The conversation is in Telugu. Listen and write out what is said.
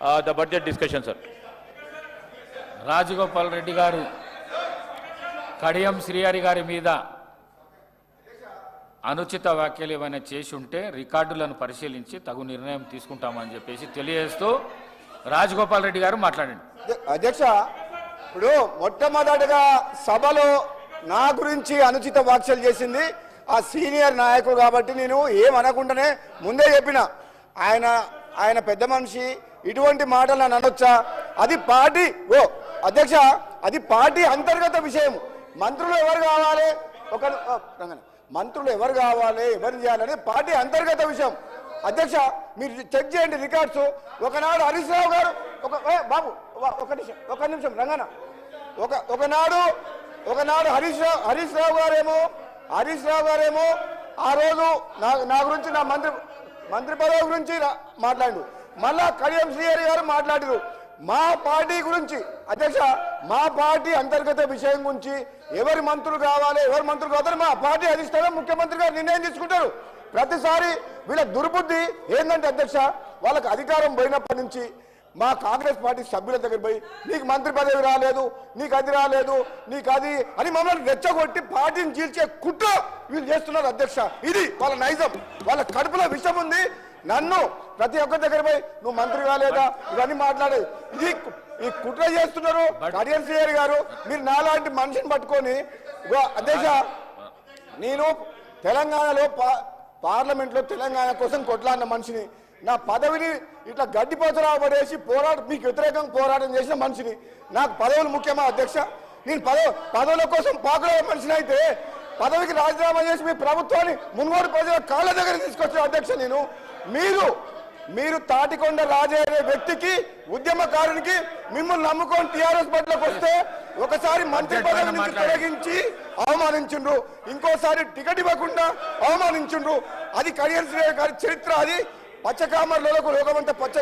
uh, the budget discussion, sir. Rajagopal Reddy garu Kadiyam Srihari గారి మీద అనుచిత వ్యాఖ్యలు ఏమైనా చేసి ఉంటే రికార్డులను పరిశీలించి తగు నిర్ణయం తీసుకుంటామని చెప్పేసి తెలియజేస్తూ రాజగోపాల్ రెడ్డి గారు మాట్లాడండి అధ్య- అధ్యక్ష ఇప్పుడు మొట్టమొదటిగా సభలో నా గురించి అనుచిత వ్యాఖ్యలు చేసింది ఆ సీనియర్ నాయకుడు కాబట్టి నేను ఏం అనకుండానే ముందే చెప్పిన ఆయన ఆయన పెద్ద మనిషి ఇటువంటి మాటలు నన్ను అనొచ్చా? అది పార్టీ ఓ అధ్యక్ష అది పార్టీ అంతర్గత విషయం. మంత్రులు ఎవరు కావాలి? ఒక మంత్రులు ఎవరు కావాలి? ఎవరు చేయాలని పార్టీ అంతర్గత విషయం. అధ్యక్ష మీరు చెక్ చేయండి రికార్డ్స్. ఒకనాడు హరీష్ రావు గారు ఒక బాబు ఒక నిమిషం ఒక నిమిషం రంగన ఒక ఒకనాడు ఒకనాడు హరీష్ రావు హరీష్ రావు గారేమో హరీష్ రావు గారేమో ఆ రోజు నా నా గురించి నా మంత్రి మంత్రి పదవి గురించి మాట్లాడు. మళ్ళా కడియం శ్రీహరి గారు మాట్లాడారు. మా పార్టీ గురించి అధ్యక్ష మా పార్టీ అంతర్గత విషయం గురించి ఎవరి మంత్రులు కావాలి ఎవరి మంత్రులు కావాలి మా పార్టీ అధిష్టానం ముఖ్యమంత్రి గారు నిర్ణయం తీసుకుంటారు. ప్రతిసారి వీళ్ళ దుర్బుద్ధి ఏంటంటే అధ్యక్ష వాళ్ళకి అధికారం పోయినప్పటి నుంచి మా కాంగ్రెస్ పార్టీ సభ్యుల దగ్గర పోయి నీకు మంత్రి పదవి రాలేదు నీకు అది రాలేదు నీకు అది అని మమ్మల్ని రెచ్చగొట్టి పార్టీని చీల్చే కుట్ర వీళ్ళు చేస్తున్నారు అధ్యక్ష. ఇది వాళ్ళ నైజం. వాళ్ళ కడుపులో విషం ఉంది. నన్ను ప్రతి ఒక్కరి దగ్గర పోయి నువ్వు మంత్రి కాలేదా? ఇవన్నీ మాట్లాడే ఇది ఈ కుట్ర చేస్తున్నారు కడియం శ్రీహరి గారు. మీరు నాలాంటి మనిషిని పట్టుకొని అధ్యక్ష నేను తెలంగాణలో పార్లమెంట్లో తెలంగాణ కోసం కొట్లాడిన మనిషిని. నా పదవిని ఇట్లా గడ్డిపోతరా పడేసి పోరాట మీకు వ్యతిరేకంగా పోరాటం చేసిన మనిషిని. నాకు పదవులు ముఖ్యమా అధ్యక్ష? నేను పదవి పదవుల కోసం పాకులే మనిషిని అయితే పదవికి రాజీనామా చేసి మీ ప్రభుత్వాన్ని మున్గోడు ప్రజల కాళ్ళ దగ్గర తీసుకొచ్చిన అధ్యక్ష నేను. మీరు మీరు తాటికొండ రాజే అనే వ్యక్తికి ఉద్యమకారునికి మిమ్మల్ని నమ్ముకొని టీఆర్ఎస్ పట్లకు వస్తే ఒకసారి మంత్రి పదవి నుంచి మాట్లాడండి. తొలగించి అవమానించుండ్రు. ఇంకోసారి టికెట్ ఇవ్వకుండా అవమానించుండ్రు. అది కడియం శ్రీ గారి చరిత్ర అది పచ్చకామర్లలో లోకమంతా పచ్చ